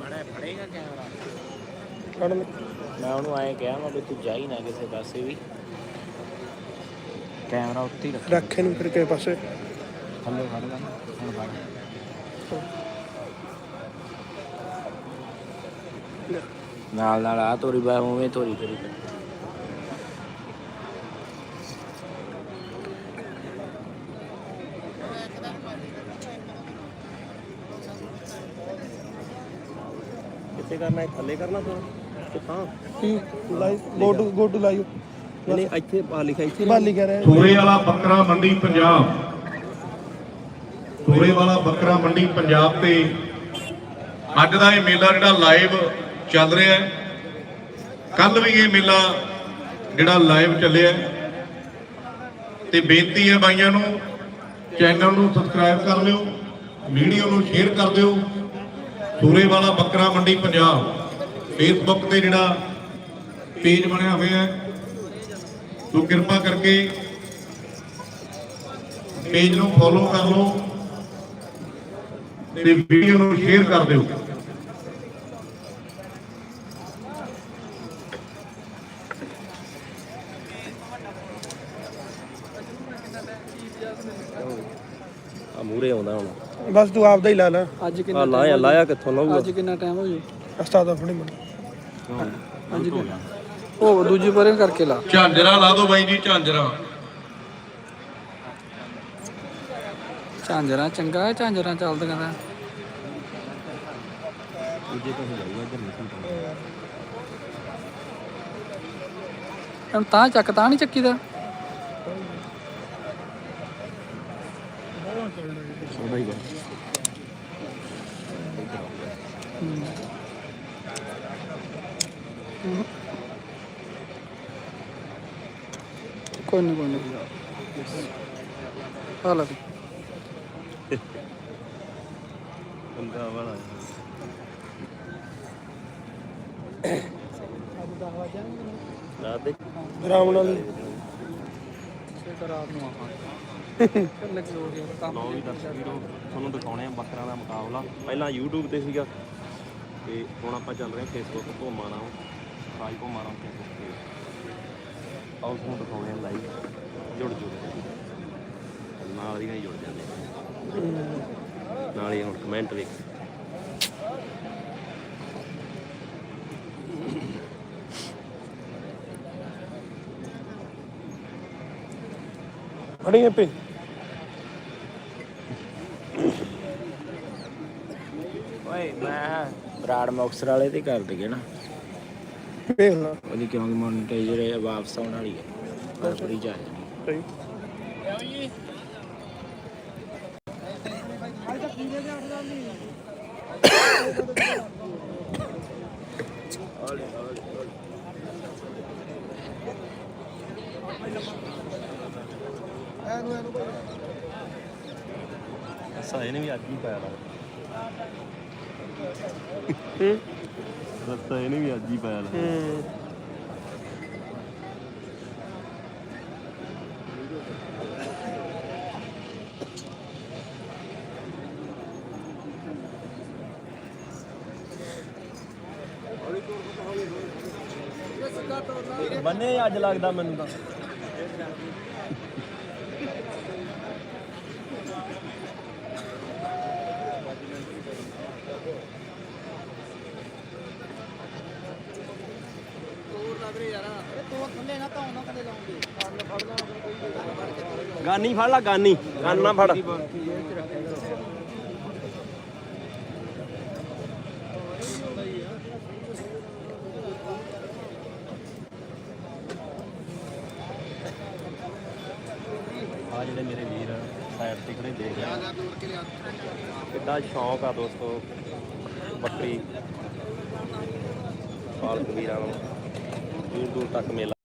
[SPEAKER 5] ਮੜਾ ਫੜੇਗਾ ਕੈਮਰਾ ਮੈਂ ਉਹਨੂੰ ਐਂ ਕਿਹਾ ਮੈਂ ਵੀ ਤੂੰ ਜਾ ਹੀ ਨਾ ਕਿਸੇ ਪਾਸੇ ਵੀ। ਕੈਮਰਾ ਉੱਤੇ ਹੀ ਰੱਖ।
[SPEAKER 1] ਰੱਖ ਇਹਨੂੰ ਫਿਰ ਕਿਸੇ ਪਾਸੇ।
[SPEAKER 5] ਥੱਲੇ ਫੜ ਲੈ ਹੁਣ ਫੜ। ਨਾਲ ਨਾਲ ਆ ਤੋਰੀ ਬਾ ਉਵੇਂ ਤੋਰੀ ਤੋਰੀ।
[SPEAKER 2] ਕਿੱਥੇ ਕਰਨਾ ਹੈ ਥੱਲੇ ਕਰਨਾ ਤੂੰ?
[SPEAKER 1] ਕੀ live go to go to live
[SPEAKER 2] ਨਹੀਂ ਇੱਥੇ ਆ ਲਿਖਿਆ ਇੱਥੇ
[SPEAKER 1] ਬਾਲੀ ਕਹਿ ਰਿਹਾ।
[SPEAKER 3] ਸੂਰੇ ਵਾਲਾ ਬੱਕਰਾ ਮੰਡੀ ਪੰਜਾਬ। ਸੂਰੇ ਵਾਲਾ ਬੱਕਰਾ ਮੰਡੀ ਪੰਜਾਬ ਤੇ ਅੱਜ ਦਾ ਇਹ ਮੇਲਾ ਜਿਹੜਾ ਲਾਈਵ ਚੱਲ ਰਿਹਾ ਹੈ। ਕੱਲ ਵੀ ਇਹ ਮੇਲਾ ਜਿਹੜਾ ਲਾਈਵ ਚੱਲਿਆ। ਤੇ ਬੇਨਤੀ ਹੈ ਬਾਈਆਂ ਨੂੰ ਚੈਨਲ ਨੂੰ ਸਬਸਕ੍ਰਾਈਬ ਕਰ ਲਿਓ ਵੀਡੀਓ ਨੂੰ ਸ਼ੇਅਰ ਕਰ ਦਿਓ। ਸੂਰੇ ਵਾਲਾ ਬੱਕਰਾ ਮੰਡੀ ਪੰਜਾਬ। ਫੇਸਬੁੱਕ ਤੇ ਜਿਹੜਾ ਪੇਜ ਬਣਿਆ ਹੋਇਆ ਹੈ ਸੋ ਕਿਰਪਾ ਕਰਕੇ ਪੇਜ ਨੂੰ ਫੋਲੋ ਕਰ ਲਓ ਤੇ ਵੀਡੀਓ ਨੂੰ ਸ਼ੇਅਰ ਕਰ ਦਿਓ।
[SPEAKER 2] ਆ ਮੂਰੇ ਆਉਂਦਾ ਹੁਣ।
[SPEAKER 1] ਬਸ ਤੂੰ ਆਪਦਾ ਹੀ ਲਾ ਲੈ।
[SPEAKER 6] ਅੱਜ
[SPEAKER 2] ਆ ਲਾਇਆ ਲਾਇਆ ਕਿੱਥੋਂ ਲਾਊਗਾ?
[SPEAKER 6] ਅੱਜ ਕਿੰਨਾ ਟਾਈਮ ਹੋ ਜੂ
[SPEAKER 1] ਉਸਤਾਦ ਆਪਣੀ ਮਨ
[SPEAKER 6] ਕਿੰਨਾ ਉਹ ਦੂਜੀ ਪਰੇ ਕਰਕੇ ਲਾ।
[SPEAKER 3] ਝਾਂਜਰਾ ਲਾ ਦਿਓ ਬਾਈ ਜੀ ਝਾਂਜਰਾ।
[SPEAKER 6] ਝਾਂਜਰਾ ਚੰਗਾ ਹੈ ਝਾਂਜਰਾ ਚੱਲਦੀਆਂ ਦਾ
[SPEAKER 2] ਦੂਜੇ ਪਾਸੇ ਜਾਊਗਾ ਇੱਧਰ ਨਹੀਂ ਸੰਭਾਲ
[SPEAKER 6] ਹੁਣ ਤਾਂ ਚੱਕ ਤਾਂ ਨਹੀਂ ਚੱਕੀ ਦਾ
[SPEAKER 2] ਉਹਦਾ ਹੀ। ਗਾ
[SPEAKER 6] ਕੋਈ ਨਹੀਂ ਕੋਈ ਨਹੀਂ ਆ ਲੈ ਵੀ।
[SPEAKER 2] ਬੰਦਾ ਵਾਲਾ। ਰਾਤ ਦੇ।
[SPEAKER 1] ਆਰਾਮ ਨਾਲ ਹੀ।
[SPEAKER 6] ਫਿਰ ਰਾਤ ਨੂੰ ਆਵਾਂਗੇ। ਫਿਰ ਲੱਗੇ ਹੋ ਗਿਆ ਕੰਮ
[SPEAKER 2] ਲਓ ਵੀ ਦਰਸ਼ਕ ਵੀਰੋ ਤੁਹਾਨੂੰ ਦਿਖਾਉਣੇ ਆ ਬੱਕਰਾਂ ਦਾ ਮੁਕਾਬਲਾ। ਪਹਿਲਾਂ YouTube ਤੇ ਸੀਗਾ। ਤੇ ਹੁਣ ਆਪਾਂ ਚੱਲ ਰਹੇ ਹਾਂ Facebook ਨਾਮ ਸਾਈ ਭੋਮਾ ਨਾਮ Facebook ਤੇ ਆਓ ਤੁਹਾਨੂੰ ਦਿਖਾਉਣੇ ਆ ਲਾਈਵ ਜੁੜ ਜੁੜ ਨਾਲ ਹੀ ਨਾਲ ਹੀ ਜੁੜ ਜਾਂਦੇ ਆ। ਨਾਲ ਹੀ ਹੁਣ ਕਮੈਂਟ ਵੇਖ।
[SPEAKER 1] ਫੜੀ ਪੇ।
[SPEAKER 5] ਓਏ ਮੈਂ ਬਰਾੜ ਮੁਕਸਰ ਵਾਲੇ ਤੇ ਕਰ ਦਈਏ ਨਾ।
[SPEAKER 1] ਵੇਖ ਲਾ
[SPEAKER 5] ਉਹਦੀ ਕਿਉਂਕਿ ਮੋਨਟਾਈਜ਼ਰ ਵਾਪਸ ਆਉਣ ਵਾਲੀ ਹੈ। ਆ ਜਾਣੀ
[SPEAKER 1] ਸਹੀ।
[SPEAKER 2] ਅਸਾ ਇਹਨੇ ਵੀ ਅੱਜ ਹੀ ਪਾਇਆ ਲਾ
[SPEAKER 1] ਹੂੰ?
[SPEAKER 2] ਰਸਤਾ ਇਹਨੇ ਵੀ ਅੱਜ ਹੀ ਪਾਇਆ ਲਾ
[SPEAKER 1] ਹੂੰ
[SPEAKER 2] ਬੰਨੇ ਅੱਜ ਲੱਗਦਾ ਮੈਨੂੰ ਤਾਂ। ਗਾਨੀ ਫੜ ਲਾ ਗਾਨੀ। ਗਾਨ ਨਾ ਫੜ ਆ ਜਿਹੜੇ ਮੇਰੇ ਵੀਰ ਸਾਈਡ ਤੇ ਖੜੇ ਦੇਖ ਰਹੇ ਕਿੱਡਾ ਸ਼ੌਂਕ ਆ ਦੋਸਤੋ ਬੱਕਰੀ ਪਾਲਕ ਵੀਰਾਂ ਨੂੰ ਦੂਰ ਦੂਰ ਤੱਕ ਮੇਲਾ